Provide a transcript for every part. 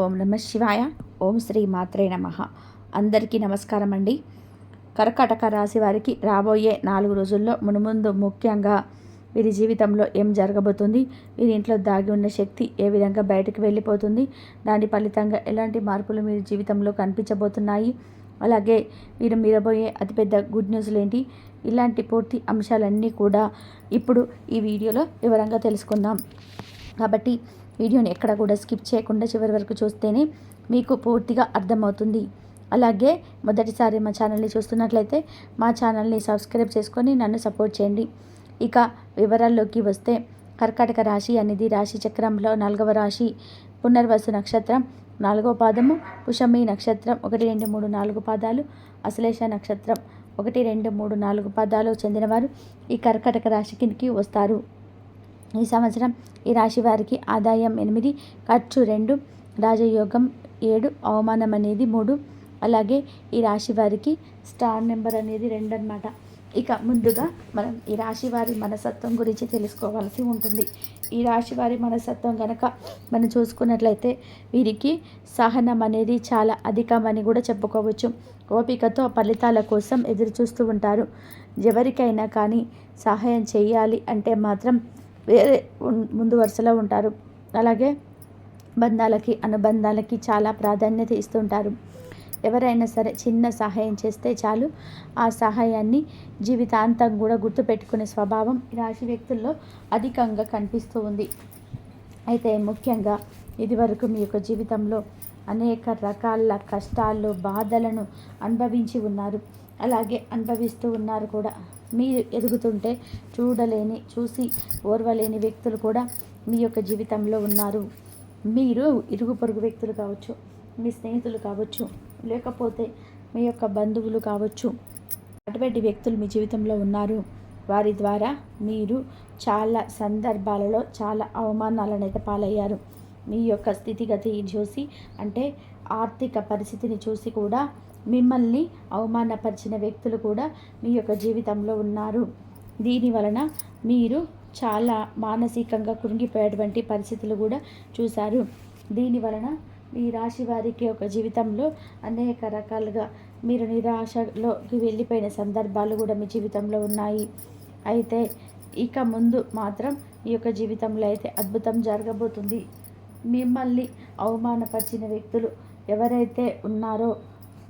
ఓం నమ శివాయ ఓం శ్రీ మాత్రే నమ. అందరికీ నమస్కారం అండి కర్కాటక రాశి వారికి రాబోయే నాలుగు రోజుల్లో మునుముందు ముఖ్యంగా వీరి జీవితంలో ఏం జరగబోతుంది వీరి ఇంట్లో దాగి ఉన్న శక్తి ఏ విధంగా బయటకు వెళ్ళిపోతుంది దాని ఫలితంగా ఎలాంటి మార్పులు మీ జీవితంలో కనిపించబోతున్నాయి అలాగే వీరు మీరబోయే అతిపెద్ద గుడ్ న్యూస్లు ఏంటి ఇలాంటి పూర్తి అంశాలన్నీ కూడా ఇప్పుడు ఈ వీడియోలో వివరంగా తెలుసుకుందాం. కాబట్టి వీడియోని ఎక్కడ కూడా స్కిప్ చేయకుండా చివరి వరకు చూస్తేనే మీకు పూర్తిగా అర్థమవుతుంది. అలాగే మొదటిసారి మా ఛానల్ని చూస్తున్నట్లయితే మా ఛానల్ని సబ్స్క్రైబ్ చేసుకొని నన్ను సపోర్ట్ చేయండి. ఇక వివరాల్లోకి వస్తే కర్కాటక రాశి అనేది రాశి చక్రంలో నాలుగవ రాశి. పునర్వసు నక్షత్రం నాలుగవ పాదము. పుషమి నక్షత్రం ఒకటి రెండు మూడు నాలుగు పాదాలు. అశ్లేష నక్షత్రం ఒకటి రెండు మూడు నాలుగు పాదాలు చెందినవారు ఈ కర్కాటక రాశి కిందికి వస్తారు. ఈ సంవత్సరం ఈ రాశి వారికి ఆదాయం ఎనిమిది ఖర్చు రెండు రాజయోగం ఏడు అవమానం అనేది మూడు. అలాగే ఈ రాశి వారికి స్టార్ నెంబర్ అనేది రెండు అనమాట ఇక ముందుగా మనం ఈ రాశి వారి మనసత్వం గురించి తెలుసుకోవాల్సి ఉంటుంది. ఈ రాశి వారి మనసత్వం కనుక మనం చూసుకున్నట్లయితే వీరికి సహనం అనేది చాలా అధికమని కూడా చెప్పుకోవచ్చు. ఓపికతో ఫలితాల కోసం ఎదురు చూస్తూ ఉంటారు. ఎవరికైనా కానీ సహాయం చేయాలి అంటే మాత్రం వేరే ముందు వరుసలో ఉంటారు. అలాగే బంధాలకి అనుబంధాలకి చాలా ప్రాధాన్యత ఇస్తుంటారు. ఎవరైనా సరే చిన్న సహాయం చేస్తే చాలు. ఆ సహాయాన్ని జీవితాంతం కూడా గుర్తుపెట్టుకునే స్వభావం రాశి వ్యక్తుల్లో అధికంగా కనిపిస్తూ ఉంది. అయితే ముఖ్యంగా ఇదివరకు మీ యొక్క జీవితంలో అనేక రకాల కష్టాలు బాధలను అనుభవించి ఉన్నారు. అలాగే అనుభవిస్తూ ఉన్నారు కూడా. మీరు ఎదుగుతుంటే చూడలేని చూసి ఓర్వలేని వ్యక్తులు కూడా మీ యొక్క జీవితంలో ఉన్నారు. మీరు ఇరుగు పొరుగు వ్యక్తులు కావచ్చు మీ స్నేహితులు కావచ్చు లేకపోతే మీ యొక్క బంధువులు కావచ్చు అటువంటి వ్యక్తులు మీ జీవితంలో ఉన్నారు. వారి ద్వారా మీరు చాలా సందర్భాలలో చాలా అవమానాలను అయితే పాలయ్యారు. మీ యొక్క స్థితిగతి చూసి అంటే ఆర్థిక పరిస్థితిని చూసి కూడా మిమ్మల్ని అవమానపరిచిన వ్యక్తులు కూడా మీ యొక్క జీవితంలో ఉన్నారు. దీని వలన మీరు చాలా మానసికంగా కృంగిపోయేటువంటి పరిస్థితులు కూడా చూశారు. దీని వలన మీ రాశి వారికి ఒక జీవితంలో అనేక రకాలుగా మీరు నిరాశలోకి వెళ్ళిపోయిన సందర్భాలు కూడా మీ జీవితంలో ఉన్నాయి. అయితే ఇక ముందు మాత్రం ఈ యొక్క జీవితంలో అయితే అద్భుతం జరగబోతుంది. మిమ్మల్ని అవమానపరిచిన వ్యక్తులు ఎవరైతే ఉన్నారో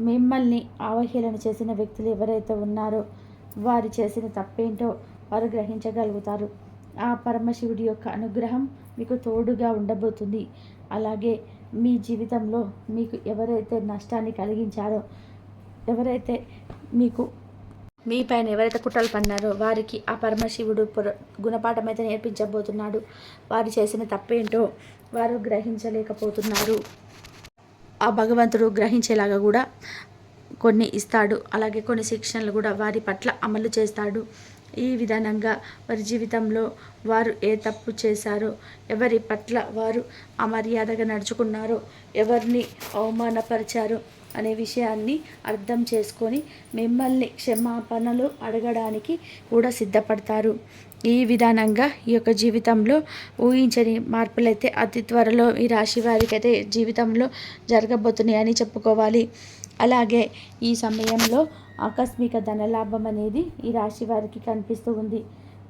మిమ్మల్ని అవహేళన చేసిన వ్యక్తులు ఎవరైతే ఉన్నారో వారు చేసిన తప్పేంటో వారు గ్రహించగలుగుతారు. ఆ పరమశివుడి యొక్క అనుగ్రహం మీకు తోడుగా ఉండబోతుంది. అలాగే మీ జీవితంలో మీకు ఎవరైతే నష్టాన్ని కలిగించారో ఎవరైతే మీకు మీ పైన ఎవరైతే కుట్రలు పన్నారో వారికి ఆ పరమశివుడు పుర గుణపాఠం అయితే నేర్పించబోతున్నాడు. వారు చేసిన తప్పేంటో వారు గ్రహించలేకపోతున్నారు. ఆ భగవంతుడు గ్రహించేలాగా కూడా కొన్ని ఇస్తాడు. అలాగే కొన్ని శిక్షణలు కూడా వారి పట్ల అమలు చేస్తాడు. ఈ విధానంగా వారి జీవితంలో వారు ఏ తప్పు చేశారో ఎవరి పట్ల వారు అమర్యాదగా నడుచుకున్నారో ఎవరిని అవమానపరిచారో అనే విషయాన్ని అర్థం చేసుకొని మిమ్మల్ని క్షమాపణలు అడగడానికి కూడా సిద్ధపడతారు. ఈ విధానంగా ఈ యొక్క జీవితంలో ఊహించని మార్పులైతే అతి త్వరలో ఈ రాశి వారికి అయితే జీవితంలో జరగబోతున్నాయని చెప్పుకోవాలి. అలాగే ఈ సమయంలో ఆకస్మిక ధనలాభం అనేది ఈ రాశి వారికి కనిపిస్తూ ఉంది.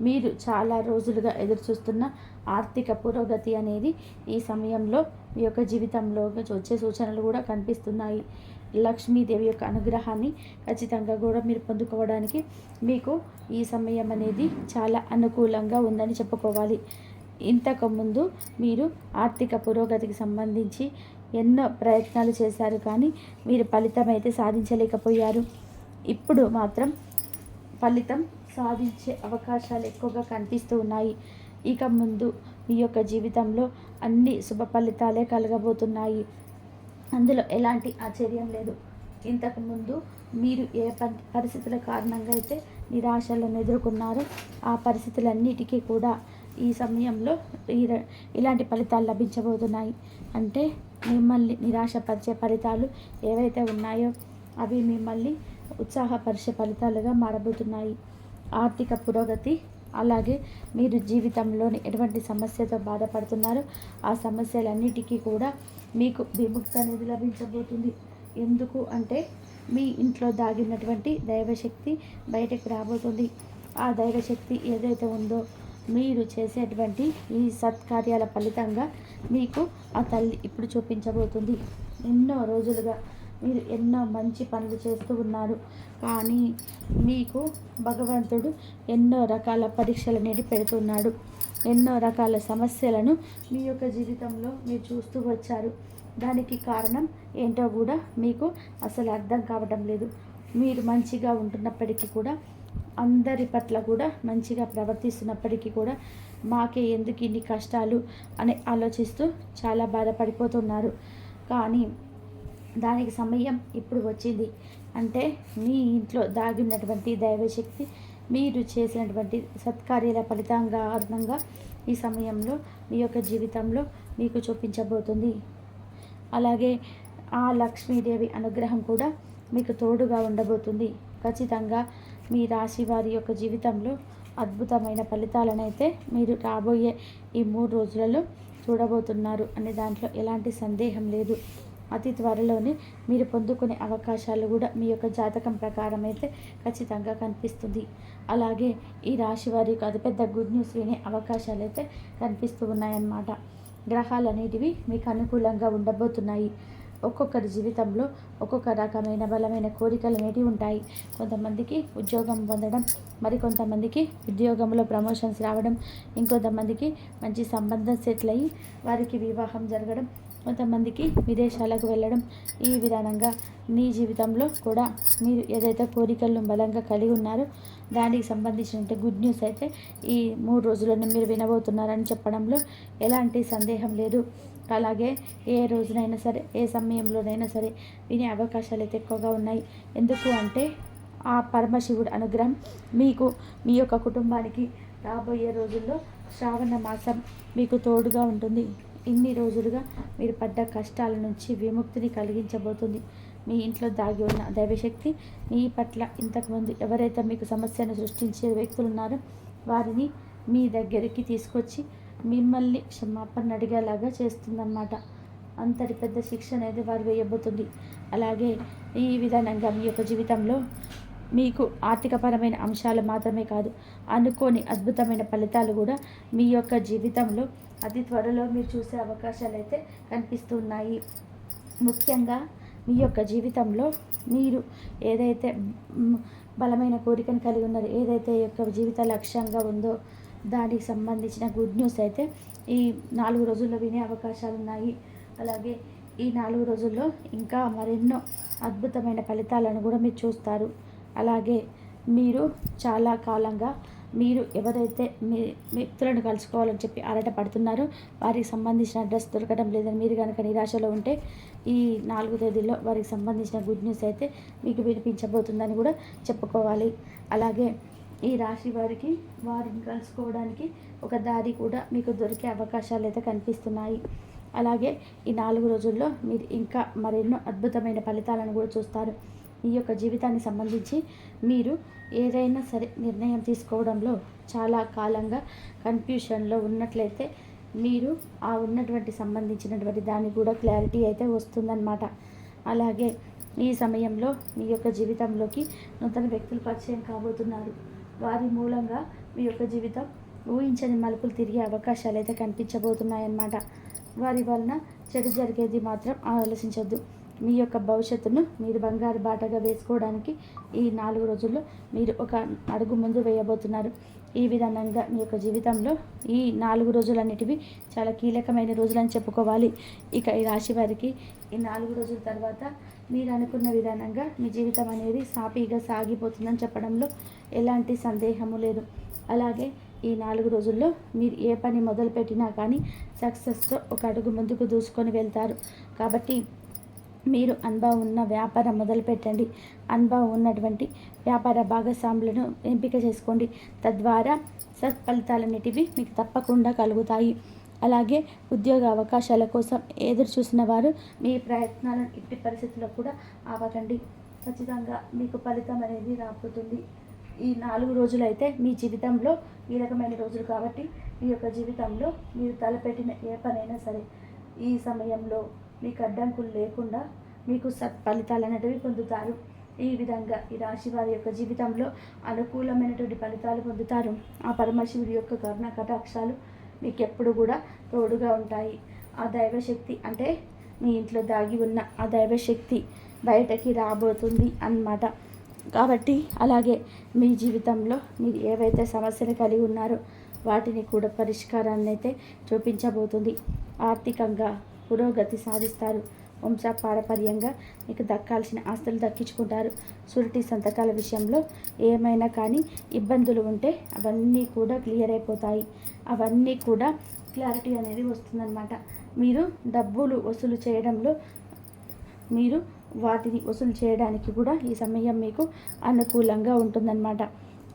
మీరు చాలా రోజులుగా ఎదురు చూస్తున్న ఆర్థిక పురోగతి అనేది ఈ సమయంలో మీ యొక్క జీవితంలో వచ్చే సూచనలు కూడా కనిపిస్తున్నాయి. లక్ష్మీదేవి యొక్క అనుగ్రహాన్ని ఖచ్చితంగా కూడా మీరు పొందుకోవడానికి మీకు ఈ సమయం అనేది చాలా అనుకూలంగా ఉందని చెప్పుకోవాలి. ఇంతకుముందు మీరు ఆర్థిక పురోగతికి సంబంధించి ఎన్నో ప్రయత్నాలు చేశారు కానీ మీరు ఫలితం అయితే సాధించలేకపోయారు. ఇప్పుడు మాత్రం ఫలితం సాధించే అవకాశాలు ఎక్కువగా కనిపిస్తూ ఉన్నాయి. ఇక ముందు మీ యొక్క జీవితంలో అన్ని శుభ ఫలితాలే కలగబోతున్నాయి. అందులో ఎలాంటి ఆశ్చర్యం లేదు. ఇంతకుముందు మీరు ఏ పరిస్థితుల కారణంగా అయితే నిరాశలను ఎదుర్కొన్నారో ఆ పరిస్థితులన్నిటికీ కూడా ఈ సమయంలో ఇలాంటి ఫలితాలు లభించబోతున్నాయి. అంటే మిమ్మల్ని నిరాశపరిచే ఫలితాలు ఏవైతే ఉన్నాయో అవి మిమ్మల్ని ఉత్సాహపరిచే ఫలితాలుగా మారబోతున్నాయి. ఆర్థిక పురోగతి అలాగే మీరు జీవితంలోని ఎటువంటి సమస్యతో బాధపడుతున్నారో ఆ సమస్యలన్నిటికీ కూడా మీకు విముక్తి అనేది లభించబోతుంది. ఎందుకు అంటే మీ ఇంట్లో దాగినటువంటి దైవశక్తి బయటకు రాబోతుంది. ఆ దైవశక్తి ఏదైతే ఉందో మీరు చేసేటువంటి ఈ సత్కార్యాల ఫలితంగా మీకు ఆ తల్లి ఇప్పుడు చూపించబోతుంది. ఎన్నో రోజులుగా మీరు ఎన్నో మంచి పనులు చేస్తూ ఉన్నారు. కానీ మీకు భగవంతుడు ఎన్నో రకాల పరీక్షలు నేటి పెడుతున్నాడు. ఎన్నో రకాల సమస్యలను మీ యొక్క జీవితంలో మీరు చూస్తూ వచ్చారు. దానికి కారణం ఏంటో కూడా మీకు అసలు అర్థం కావడం లేదు. మీరు మంచిగా ఉంటున్నప్పటికీ కూడా అందరి పట్ల కూడా మంచిగా ప్రవర్తిస్తున్నప్పటికీ కూడా మాకే ఎందుకు ఇన్ని కష్టాలు అని ఆలోచిస్తూ చాలా బాధపడిపోతున్నారు. కానీ దానికి సమయం ఇప్పుడు వచ్చింది. అంటే మీ ఇంట్లో దాగి ఉన్నటువంటి దైవశక్తి మీరు చేసినటువంటి సత్కార్యాల ఫలితంగా కారణంగా ఈ సమయంలో మీ యొక్క జీవితంలో మీకు చూపించబోతుంది. అలాగే ఆ లక్ష్మీదేవి అనుగ్రహం కూడా మీకు తోడుగా ఉండబోతుంది. ఖచ్చితంగా మీ రాశి వారి యొక్క జీవితంలో అద్భుతమైన ఫలితాలనైతే మీరు రాబోయే ఈ మూడు రోజులలో చూడబోతున్నారు అనే దాంట్లో ఎలాంటి సందేహం లేదు. అతి త్వరలోనే మీరు పొందుకునే అవకాశాలు కూడా మీ యొక్క జాతకం ప్రకారం అయితే ఖచ్చితంగా కనిపిస్తుంది. అలాగే ఈ రాశి వారికి అతిపెద్ద గుడ్ న్యూస్ వినే అవకాశాలు అయితే కనిపిస్తూ ఉన్నాయన్నమాట. గ్రహాలు అనేటివి మీకు అనుకూలంగా ఉండబోతున్నాయి. ఒక్కొక్కరి జీవితంలో ఒక్కొక్క రకమైన బలమైన కోరికలు అనేటివి ఉంటాయి. కొంతమందికి ఉద్యోగం పొందడం మరి కొంతమందికి ఉద్యోగంలో ప్రమోషన్స్ రావడం ఇంకొంతమందికి మంచి సంబంధం సెటిల్ అయ్యి వారికి వివాహం జరగడం కొంతమందికి విదేశాలకు వెళ్ళడం ఈ విధానంగా మీ జీవితంలో కూడా మీరు ఏదైతే కోరికలను బలంగా కలిగి ఉన్నారో దానికి సంబంధించిన గుడ్ న్యూస్ అయితే ఈ మూడు రోజులను మీరు వినబోతున్నారని చెప్పడంలో ఎలాంటి సందేహం లేదు. అలాగే ఏ రోజునైనా సరే ఏ సమయంలోనైనా సరే వినే అవకాశాలు అయితే ఎక్కువగా ఉన్నాయి. ఎందుకు అంటే ఆ పరమశివుడు అనుగ్రహం మీకు మీ యొక్క కుటుంబానికి రాబోయే రోజుల్లో శ్రావణ మాసం మీకు తోడుగా ఉంటుంది. ఇన్ని రోజులుగా మీరు పడ్డ కష్టాల నుంచి విముక్తిని కలిగించబోతుంది. మీ ఇంట్లో దాగి ఉన్న దైవశక్తి మీ పట్ల ఇంతకుముందు ఎవరైతే మీకు సమస్యను సృష్టించే వ్యక్తులు ఉన్నారో వారిని మీ దగ్గరికి తీసుకొచ్చి మిమ్మల్ని క్షమాపణ అడిగేలాగా చేస్తుందన్నమాట. అంతటి పెద్ద శిక్ష అనేది వారు వేయబోతుంది. అలాగే ఈ విధానంగా మీ యొక్క జీవితంలో మీకు ఆర్థికపరమైన అంశాలు మాత్రమే కాదు అనుకోని అద్భుతమైన ఫలితాలు కూడా మీ యొక్క జీవితంలో అతి త్వరలో మీరు చూసే అవకాశాలు అయితే కనిపిస్తున్నాయి. ముఖ్యంగా మీ యొక్క జీవితంలో మీరు ఏదైతే బలమైన కోరికను కలిగి ఉన్నారు ఏదైతే యొక్క జీవిత లక్ష్యంగా ఉందో దానికి సంబంధించిన గుడ్ న్యూస్ అయితే ఈ నాలుగు రోజుల్లో వినే అవకాశాలు ఉన్నాయి. అలాగే ఈ నాలుగు రోజుల్లో ఇంకా మరెన్నో అద్భుతమైన ఫలితాలను కూడా మీరు చూస్తారు. అలాగే మీరు చాలా కాలంగా మీరు ఎవరైతే మీ మిత్రులను కలుసుకోవాలని చెప్పి ఆరాట పడుతున్నారో వారికి సంబంధించిన అడ్రస్ దొరకడం లేదని మీరు కనుక నిరాశలో ఉంటే ఈ నాలుగు తేదీల్లో వారికి సంబంధించిన గుడ్ న్యూస్ అయితే మీకు వినిపించబోతుందని కూడా చెప్పుకోవాలి. అలాగే ఈ రాశి వారికి వారిని కలుసుకోవడానికి ఒక దారి కూడా మీకు దొరికే అవకాశాలు అయితే కనిపిస్తున్నాయి. అలాగే ఈ నాలుగు రోజుల్లో మీరు ఇంకా మరెన్నో అద్భుతమైన ఫలితాలను కూడా చూస్తారు. మీ యొక్క జీవితానికి సంబంధించి మీరు ఏదైనా సరే నిర్ణయం తీసుకోవడంలో చాలా కాలంగా కన్ఫ్యూషన్లో ఉన్నట్లయితే మీరు ఆ ఉన్నటువంటి సంబంధించినటువంటి దానికి కూడా క్లారిటీ అయితే వస్తుందన్నమాట. అలాగే ఈ సమయంలో మీ యొక్క జీవితంలోకి నూతన వ్యక్తులు పరిచయం కాబోతున్నారు. వారి మూలంగా మీ యొక్క జీవితం ఊహించని మలుపులు తిరిగే అవకాశాలు అయితే కనిపించబోతున్నాయన్నమాట. వారి వలన చెడు జరిగేది మాత్రం ఆలోచించద్దు. మీ యొక్క భవిష్యత్తును మీరు బంగారు బాటగా వేసుకోవడానికి ఈ నాలుగు రోజుల్లో మీరు ఒక అడుగు ముందు వేయబోతున్నారు. ఈ విధానంగా మీ యొక్క జీవితంలో ఈ నాలుగు రోజులన్నిటివి చాలా కీలకమైన రోజులని చెప్పుకోవాలి. ఇక ఈ రాశి వారికి ఈ నాలుగు రోజుల తర్వాత మీరు అనుకున్న విధానంగా మీ జీవితం అనేది సాఫీగా సాగిపోతుందని చెప్పడంలో ఎలాంటి సందేహము లేదు. అలాగే ఈ నాలుగు రోజుల్లో మీరు ఏ పని మొదలుపెట్టినా కానీ సక్సెస్తో ఒక అడుగు ముందుకు దూసుకొని వెళ్తారు. కాబట్టి మీరు అనుభవం ఉన్న వ్యాపారం మొదలుపెట్టండి. అనుభవం ఉన్నటువంటి వ్యాపార భాగస్వాములను ఎంపిక చేసుకోండి. తద్వారా సత్ఫలితాలన్నిటివి మీకు తప్పకుండా కలుగుతాయి. అలాగే ఉద్యోగ అవకాశాల కోసం ఎదురు చూసిన వారు మీ ప్రయత్నాలను ఇట్టి పరిస్థితుల్లో కూడా ఆపకండి. ఖచ్చితంగా మీకు ఫలితం అనేది రాబోతుంది. ఈ నాలుగు రోజులు అయితే మీ జీవితంలో కీలకమైన రోజులు కాబట్టి మీ యొక్క జీవితంలో మీరు తలపెట్టిన ఏ పనైనా సరే ఈ సమయంలో మీకు అడ్డంకులు లేకుండా మీకు సత్ఫలితాలు అనేటివి పొందుతారు. ఈ విధంగా ఈ రాశి వారి యొక్క జీవితంలో అనుకూలమైనటువంటి ఫలితాలు పొందుతారు. ఆ పరమశివుడి యొక్క కరుణ కటాక్షాలు మీకు ఎప్పుడు కూడా తోడుగా ఉంటాయి. ఆ దైవశక్తి అంటే మీ ఇంట్లో దాగి ఉన్న ఆ దైవశక్తి బయటకి రాబోతుంది అన్నమాట. కాబట్టి అలాగే మీ జీవితంలో మీరు ఏవైతే సమస్యలు కలిగి ఉన్నారో వాటిని కూడా పరిష్కారాన్ని అయితే చూపించబోతుంది. ఆర్థికంగా పురోగతి సాధిస్తారు. వంశ పారపర్యంగా మీకు దక్కాల్సిన ఆస్తులు దక్కించుకుంటారు. సురిటి సంతకాల విషయంలో ఏమైనా కానీ ఇబ్బందులు ఉంటే అవన్నీ కూడా క్లియర్ అయిపోతాయి. అవన్నీ కూడా క్లారిటీ అనేది వస్తుందన్నమాట. మీరు డబ్బులు వసూలు చేయడంలో మీరు వాటిని వసూలు చేయడానికి కూడా ఈ సమయం మీకు అనుకూలంగా ఉంటుందన్నమాట.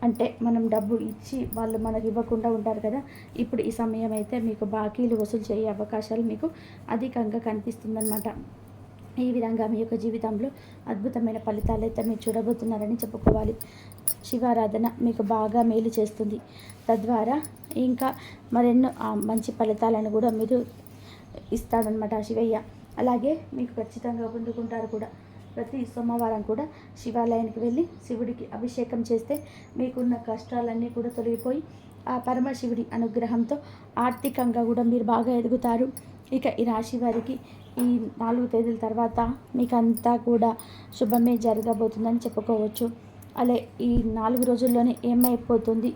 అంటే మనం డబ్బు ఇచ్చి వాళ్ళు మనకి ఇవ్వకుండా ఉంటారు కదా ఇప్పుడు ఈ సమయం అయితే మీకు బాకీలు వసూలు చేయే అవకాశాలు మీకు అధికంగా కనిపిస్తుందన్నమాట. ఈ విధంగా మీ యొక్క జీవితంలో అద్భుతమైన ఫలితాలు అయితే మీరు చూడబోతున్నారని చెప్పుకోవాలి. శివారాధన మీకు బాగా మేలు చేస్తుంది. తద్వారా ఇంకా మరెన్నో మంచి ఫలితాలను కూడా మీరు ఇస్తాడనమాట శివయ్య. అలాగే మీకు ఖచ్చితంగా పొందుకుంటారు కూడా. ప్రతి సోమవారం కూడా శివాలయానికి వెళ్ళి శివుడికి అభిషేకం చేస్తే మీకున్న కష్టాలన్నీ కూడా తొలగిపోయి ఆ పరమశివుడి అనుగ్రహంతో ఆర్థికంగా కూడా మీరు బాగా ఎదుగుతారు. ఇక ఈ రాశి వారికి ఈ నాలుగు తేదీల తర్వాత మీకు అంతా కూడా శుభమే జరగబోతుందని చెప్పుకోవచ్చు. అలా ఈ నాలుగు రోజుల్లోనే ఏమైపోతుంది?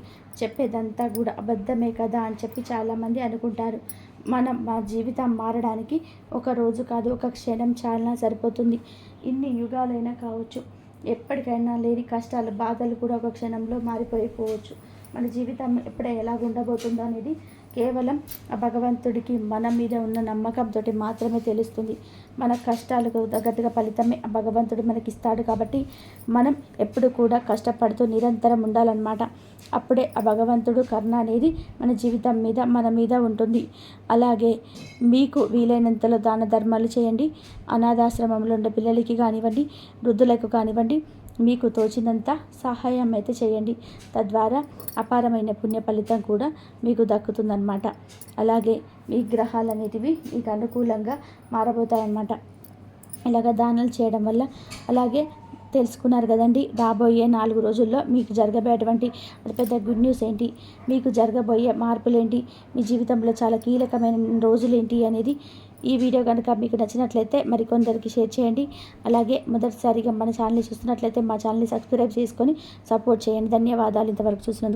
చెప్పేదంతా కూడా అబద్ధమే కదా అని చెప్పి చాలామంది అనుకుంటారు. మనం మా జీవితం మారడానికి ఒక రోజు కాదు ఒక క్షణం చాలా సరిపోతుంది. ఇన్ని యుగాలైనా కావచ్చు ఎప్పటికైనా లేని కష్టాలు బాధలు కూడా ఒక క్షణంలో మారిపోయిపోవచ్చు. మన జీవితం ఎప్పుడే ఎలా ఉండబోతుందో అనేది కేవలం ఆ భగవంతుడికి మన మీద ఉన్న నమ్మకంతో మాత్రమే తెలుస్తుంది. మన కష్టాలకు తగ్గట్టుగా ఫలితమే ఆ భగవంతుడు మనకి ఇస్తాడు కాబట్టి మనం ఎప్పుడు కూడా కష్టపడుతూ నిరంతరం ఉండాలన్నమాట. అప్పుడే ఆ భగవంతుడు కర్ణ అనేది మన జీవితం మీద మన మీద ఉంటుంది. అలాగే మీకు వీలైనంతలో దాన ధర్మాలు చేయండి. అనాథాశ్రమంలో ఉండే పిల్లలకి కానివ్వండి వృద్ధులకు కానివ్వండి మీకు తోచినంత సహాయం అయితే చేయండి. తద్వారా అపారమైన పుణ్య ఫలితం కూడా మీకు దక్కుతుందన్నమాట. అలాగే మీ గ్రహాలు అనేటివి మీకు అనుకూలంగా మారబోతాయన్నమాట. ఇలాగ దానాలు చేయడం వల్ల అలాగే తెలుసుకున్నారు కదండి. రాబోయే నాలుగు రోజుల్లో మీకు జరగబోయేటువంటి పెద్ద గుడ్ న్యూస్ ఏంటి? మీకు జరగబోయే మార్పులు ఏంటి? మీ జీవితంలో చాలా కీలకమైన రోజులు ఏంటి అనేది ఈ వీడియో కనుక మీకు నచ్చినట్లయితే మరికొందరికి షేర్ చేయండి. అలాగే మొదటిసారిగా మన ఛానల్ని చూస్తున్నట్లయితే మా ఛానల్ని సబ్స్క్రైబ్ చేసుకొని సపోర్ట్ చేయండి. ధన్యవాదాలు ఇంతవరకు చూసినందుకు.